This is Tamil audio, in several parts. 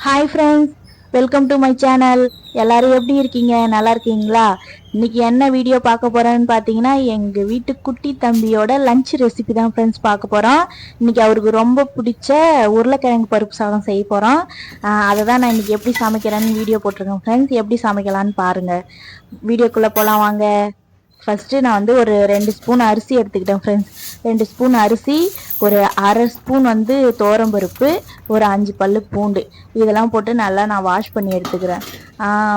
Hi friends welcome to my channel எல்லாரும் எப்படி இருக்கீங்க? நல்லா இருக்கீங்களா? இன்னைக்கு என்ன வீடியோ பார்க்க போறேன்னு பார்த்தீங்கன்னா எங்கள் வீட்டு குட்டி தம்பியோட லஞ்ச் ரெசிபி தான் ஃப்ரெண்ட்ஸ் பார்க்க போகிறோம் இன்னைக்கு அவருக்கு ரொம்ப பிடிச்ச உருளைக்கிழங்கு பருப்பு சாதம் செய்ய போகிறோம் அதை தான் நான் இன்னைக்கு எப்படி சமைக்கிறேன்னு வீடியோ போட்டிருக்கேன் ஃப்ரெண்ட்ஸ் எப்படி சமைக்கலான்னு பாருங்கள் வீடியோக்குள்ளே போகலாம் வாங்க. ஃபஸ்ட்டு நான் வந்து ஒரு ரெண்டு ஸ்பூன் அரிசி எடுத்துக்கிட்டேன் ஃப்ரெண்ட்ஸ் ரெண்டு ஸ்பூன் அரிசி ஒரு அரை ஸ்பூன் வந்து பருப்பு ஒரு அஞ்சு பல்லு பூண்டு. இதெல்லாம் போட்டு நல்லா நான் வாஷ் பண்ணி எடுத்துக்கிறேன்.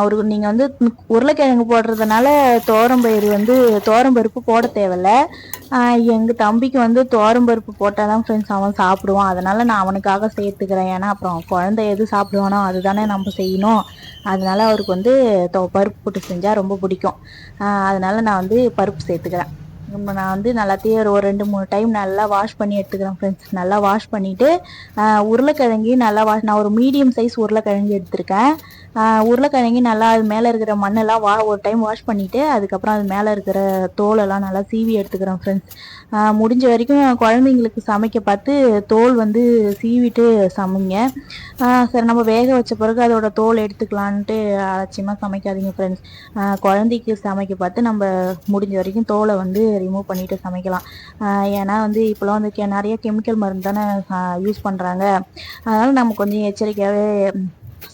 ஒரு நீங்கள் வந்து உருளைக்கிழங்கு போடுறதுனால தோரம்பயிறு வந்து பருப்பு போட தேவையில்ல. எங்கள் தம்பிக்கு வந்து பருப்பு போட்டால் தான் ஃப்ரெண்ட்ஸ் அவன் சாப்பிடுவான். அதனால் நான் அவனுக்காக சேர்த்துக்கிறேன். ஏன்னா அப்புறம் குழந்தை எது சாப்பிடுவானோ அதுதானே நம்ம செய்யணும். அதனால அவருக்கு வந்து பருப்பு போட்டு செஞ்சால் ரொம்ப பிடிக்கும். அதனால் நான் வந்து பருப்பு சேர்த்துக்கிறேன். நான் வந்து நல்லாத்தையும் ஒரு ரெண்டு மூணு டைம் நல்லா வாஷ் பண்ணி எடுத்துக்கிறேன் ஃப்ரெண்ட்ஸ் நல்லா வாஷ் பண்ணிவிட்டு உருளைக்கிழங்கு நல்லா வாஷ் நான் ஒரு மீடியம் சைஸ் உருளைக்கிழங்கு எடுத்திருக்கேன். உருளைக்கிழங்கு நல்லா அது மேலே இருக்கிற மண்ணெல்லாம் வா ஒரு டைம் வாஷ் பண்ணிவிட்டு அதுக்கப்புறம் அது மேலே இருக்கிற தோலெல்லாம் நல்லா சீவி எடுத்துக்கிறேன் ஃப்ரெண்ட்ஸ் முடிஞ்ச வரைக்கும் குழந்தைங்களுக்கு சமைக்க பார்த்து தோல் வந்து சீவிட்டு சமைங்க. சரி நம்ம வேக வச்ச பிறகு அதோட தோல் எடுத்துக்கலான்ட்டு அலட்சியமாக சமைக்காதீங்க ஃப்ரெண்ட்ஸ் குழந்தைக்கு சமைக்க பார்த்து நம்ம முடிஞ்ச வரைக்கும் தோலை வந்து ரிமூவ் பண்ணிவிட்டு சமைக்கலாம். ஏன்னா வந்து இப்போலாம் வந்து நிறைய கெமிக்கல் மருந்து தானே யூஸ் பண்ணுறாங்க அதனால் நம்ம கொஞ்சம் எச்சரிக்கையாகவே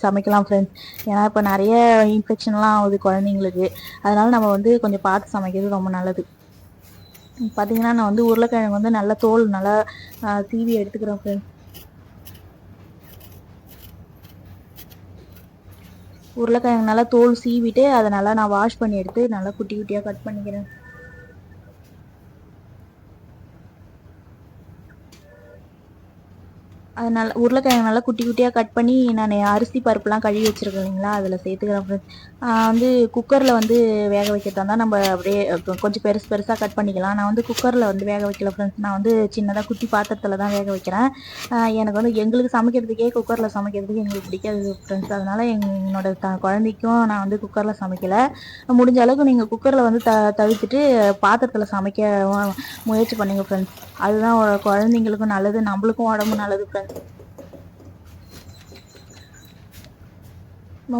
சமைக்கலாம் ஃப்ரெண்ட்ஸ் ஏன்னா இப்போ நிறைய இன்ஃபெக்ஷன்லாம் ஆகுது குழந்தைங்களுக்கு. அதனால் நம்ம வந்து கொஞ்சம் பார்த்து சமைக்கிறது ரொம்ப நல்லது. பார்த்தீங்கன்னா நான் வந்து உருளைக்கிழங்கு வந்து நல்லா தோல் நல்லா சீவி எடுத்துக்கிறேன் ஃப்ரெண்ட்ஸ் உருளைக்கிழங்கு நல்லா தோல் சீவிட்டு அதை நல்லா நான் வாஷ் பண்ணி எடுத்து நல்லா குட்டி குட்டியாக கட் பண்ணிக்கிறேன். அது நல்லா உருளைக்கிழங்கு நல்லா குட்டி குட்டியாக கட் பண்ணி நான் அரிசி பருப்புலாம் கழுவி வச்சுருக்கேன் இல்லைங்களா? அதில் சேர்த்துக்கிறேன் ஃப்ரெண்ட்ஸ் வந்து குக்கரில் வந்து வேக வைக்கிறதா இருந்தால் நம்ம அப்படியே கொஞ்சம் பெருசு பெருசாக கட் பண்ணிக்கலாம். நான் வந்து குக்கரில் வந்து வேக வைக்கல ஃப்ரெண்ட்ஸ் நான் வந்து சின்னதாக குட்டி பாத்திரத்தில் தான் வேக வைக்கிறேன். எனக்கு வந்து எங்களுக்கு சமைக்கிறதுக்கே குக்கரில் சமைக்கிறதுக்கு எங்களுக்கு பிடிக்காது ஃப்ரெண்ட்ஸ் அதனால் என்னோட த குழந்தைக்கும் நான் வந்து குக்கரில் சமைக்கலை. முடிஞ்ச அளவுக்கு நீங்கள் குக்கரில் வந்து த தவிர்த்துட்டு பாத்திரத்தில் சமைக்க முயற்சி பண்ணுங்கள் ஃப்ரெண்ட்ஸ் அதுதான் குழந்தைங்களுக்கும் நல்லது நம்மளுக்கும் உடம்பு நல்லது ஃப்ரெண்ட்ஸ்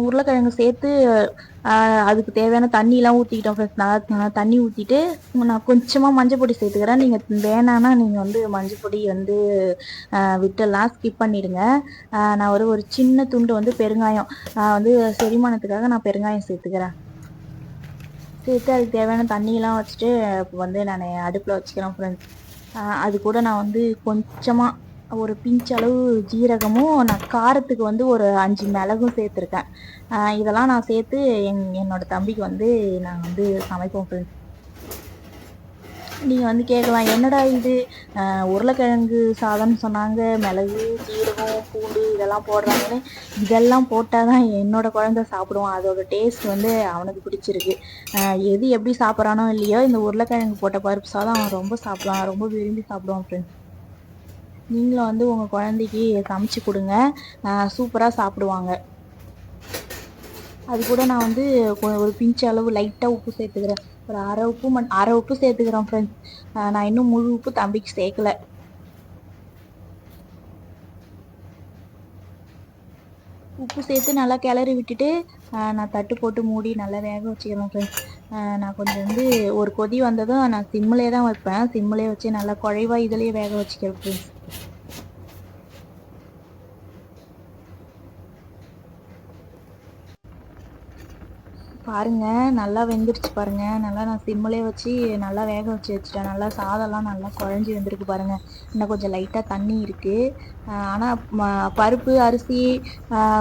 உருளைக்கிழங்கு சேர்த்து அதுக்கு தேவையான தண்ணியெலாம் ஊற்றிக்கிட்டோம் ஃபஸ்ட் நல்லா தண்ணி ஊற்றிட்டு நான் கொஞ்சமாக மஞ்சள் பொடி சேர்த்துக்கிறேன். நீங்கள் வேணான்னா நீங்கள் வந்து மஞ்சள் பொடி வந்து விட்டுடலாம். ஸ்கிப் பண்ணிவிடுங்க நான் ஒரு ஒரு சின்ன துண்டு வந்து பெருங்காயம். நான் வந்து செரிமானத்துக்காக நான் பெருங்காயம் சேர்த்துக்கிறேன். சேர்த்து அதுக்கு தேவையான தண்ணியெலாம் வச்சுட்டு வந்து நான் அடுப்பில் வச்சுக்கிறேன் ஃப்ரெண்ட்ஸ் அது கூட நான் வந்து கொஞ்சமாக ஒரு பிஞ்ச் அளவு ஜீரகமும் நான் காரத்துக்கு வந்து ஒரு அஞ்சு மிளகும் சேர்த்துருக்கேன். இதெல்லாம் நான் சேர்த்து என் என்னோட தம்பிக்கு வந்து நான் வந்து சமைப்போம் ஃப்ரெண்ட்ஸ் நீங்கள் வந்து கேட்கலாம் என்னடா இது? உருளைக்கிழங்கு சாதம்னு சொன்னாங்க மிளகு ஜீரகம் பூண்டு இதெல்லாம் போடுறாங்கன்னு. இதெல்லாம் போட்டால் தான் என்னோடய குழந்த சாப்பிடுவான். அதோட டேஸ்ட் வந்து அவனுக்கு பிடிச்சிருக்கு. எது எப்படி சாப்பிட்றானோ இல்லையோ இந்த உருளைக்கிழங்கு போட்ட பருப்பு சாதம் அவன் ரொம்ப சாப்பிடுவான். ரொம்ப விரும்பி சாப்பிடுவான் ஃப்ரெண்ட்ஸ் நீங்களும் வந்து உங்கள் குழந்தைக்கு சமைச்சு கொடுங்க. சூப்பராக சாப்பிடுவாங்க. அது கூட நான் வந்து ஒரு பிஞ்சு அளவு லைட்டாக உப்பு சேர்த்துக்கிறேன். ஒரு அரை உப்பு மண் அரை உப்பு சேர்த்துக்கிறேன் ஃப்ரெண்ட்ஸ் நான் இன்னும் முழு உப்பு தம்பிக்கு சேர்க்கல. உப்பு சேர்த்து நல்லா கிளறி விட்டுட்டு நான் தட்டு போட்டு மூடி நல்லா வேக வச்சுக்கிறேன் ஃப்ரெண்ட்ஸ் நான் கொஞ்சம் வந்து ஒரு கொதி வந்ததும் நான் சிம்மிலே தான் வைப்பேன். சிம்மிலே வச்சு நல்லா குழைவாக இதுலேயே வேக வச்சுக்கிறேன் ஃப்ரெண்ட்ஸ் பாருங்கள் நல்லா வெந்துருச்சு பாருங்கள் நல்லா நான் சிம்மிலே வச்சு நல்லா வேக வச்சு வச்சுட்டேன். நல்லா சாதம்லாம் நல்லா குழஞ்சி வந்திருக்கு பாருங்கள் இன்னும் கொஞ்சம் லைட்டாக தண்ணி இருக்குது ஆனால் பருப்பு அரிசி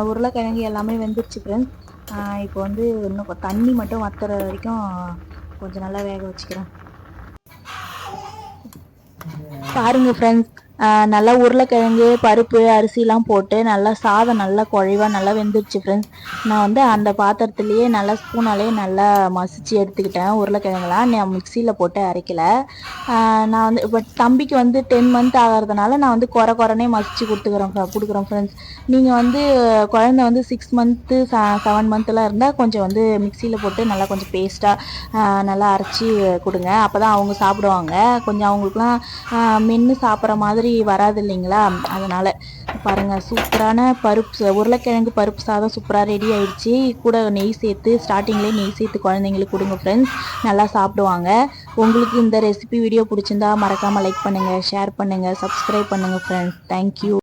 உருளைக்கிழங்கு எல்லாமே வெந்துருச்சு ஃப்ரெண்ட்ஸ் இப்போ வந்து இன்னும் தண்ணி மட்டும் வத்துற வரைக்கும் கொஞ்சம் நல்லா வேக வச்சுக்கிறேன். பாருங்கள் ஃப்ரெண்ட்ஸ் நல்லா உருளைக்கிழங்கு பருப்பு அரிசிலாம் போட்டு நல்லா சாதம் நல்லா குழைவாக நல்லா வெந்துருச்சு ஃப்ரெண்ட்ஸ் நான் வந்து அந்த பாத்திரத்துலேயே நல்லா ஸ்பூனாலே நல்லா மசிச்சு எடுத்துக்கிட்டேன். உருளைக்கிழங்குலாம் நான் மிக்சியில் போட்டு அரைக்கலை. நான் வந்து இப்போ தம்பிக்கு வந்து டென் மந்த் ஆகிறதுனால நான் வந்து குறை குறைனே மசிச்சு கொடுத்துக்கிறேன் கொடுக்குறேன் ஃப்ரெண்ட்ஸ் நீங்கள் வந்து குழந்தை வந்து சிக்ஸ் மந்த்து செவன் மந்த்லாம் இருந்தால் கொஞ்சம் வந்து மிக்சியில் போட்டு நல்லா கொஞ்சம் பேஸ்ட்டாக நல்லா அரைச்சி கொடுங்க. அப்போ தான் அவங்க சாப்பிடுவாங்க. கொஞ்சம் அவங்களுக்குலாம் மென்று சாப்பிட்ற மாதிரி மாதிரி வராது இல்லைங்களா? அதனால் பாருங்கள் சூப்பரான பருப்பு உருளைக்கிழங்கு பருப்பு சாதம் சூப்பராக ரெடி ஆயிடுச்சு. கூட நெய் சேர்த்து ஸ்டார்டிங்லேயே நெய் சேர்த்து குழந்தைங்களுக்கு கொடுங்க ஃப்ரெண்ட்ஸ் நல்லா சாப்பிடுவாங்க. உங்களுக்கு இந்த ரெசிபி வீடியோ பிடிச்சிருந்தா மறக்காமல் லைக் பண்ணுங்கள் ஷேர் பண்ணுங்கள் சப்ஸ்கிரைப் பண்ணுங்கள் ஃப்ரெண்ட்ஸ் தேங்க்யூ